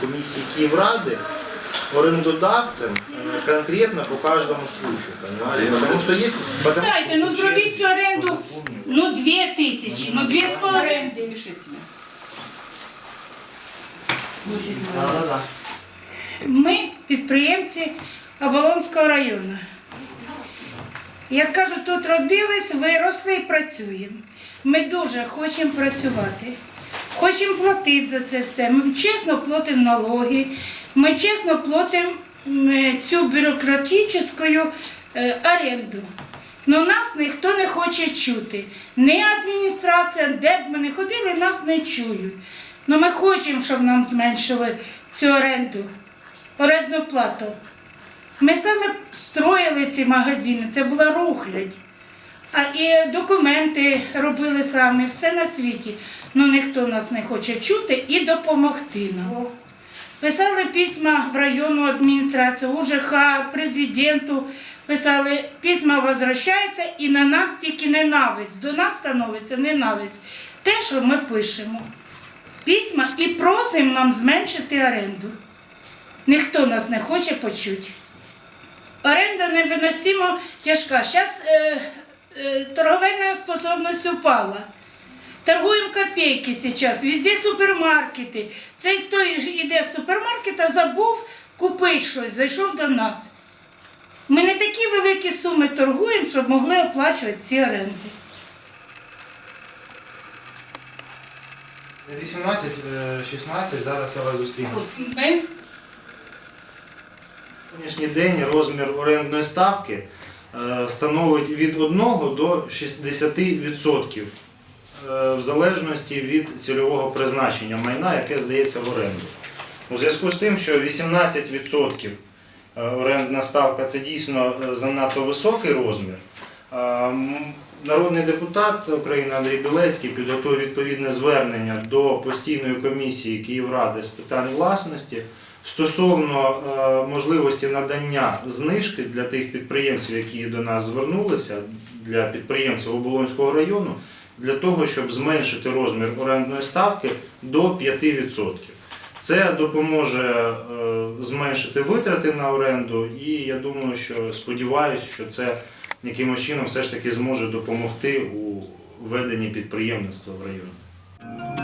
комиссии Киеврады орендодавцем э, конкретно по каждому случаю, понимаете? Потому что есть... потому- Дайте, ну зробіть цю оренду, ну дві тисячі, ну дві з половиною. Ми підприємці Оболонського району. Як кажуть, тут родились, виросли і працюємо. Ми дуже хочемо працювати. Хочемо платити за це все. Ми чесно платимо налоги, ми чесно платимо е, цю бюрократичну е, оренду. Но нас ніхто не хоче чути. Ні адміністрація, де б ми не ходили, нас не чують. Ну ми хочемо, щоб нам зменшили цю оренду, орендну плату. Ми саме строїли ці магазини, це була рухлядь. А і документи робили самі, все на світі. Ну ніхто нас не хоче чути і допомогти нам. Писали письма в районну адміністрацію, УЖХ, президенту, писали, письма возвращаються і на нас тільки ненависть. До нас становиться ненависть. Те, що ми пишемо. Письма і просимо нам зменшити оренду. Ніхто нас не хоче почути. Оренда невиносимо тяжка. Зараз е, е, торговельна способність упала. Торгуємо копійки зараз, везде супермаркети. Цей хто йде з супермаркета, забув купити щось, зайшов до нас. Ми не такі великі суми торгуємо, щоб могли оплачувати ці оренди. 18, е, 16, зараз я вас зустріну. Ми сьогоднішній день розмір орендної ставки становить від 1 до 60% е, в залежності від цільового призначення майна, яке здається в оренду. У зв'язку з тим, що 18% е, орендна ставка це дійсно е, занадто високий розмір. е, Народний депутат України Андрій Білецький підготував відповідне звернення до постійної комісії Київради з питань власності стосовно е, можливості надання знижки для тих підприємців, які до нас звернулися, для підприємців Оболонського району, для того, щоб зменшити розмір орендної ставки до 5%. Це допоможе е, зменшити витрати на оренду, і я думаю, що сподіваюся, що це якимось чином все ж таки зможе допомогти у веденні підприємництва в районі.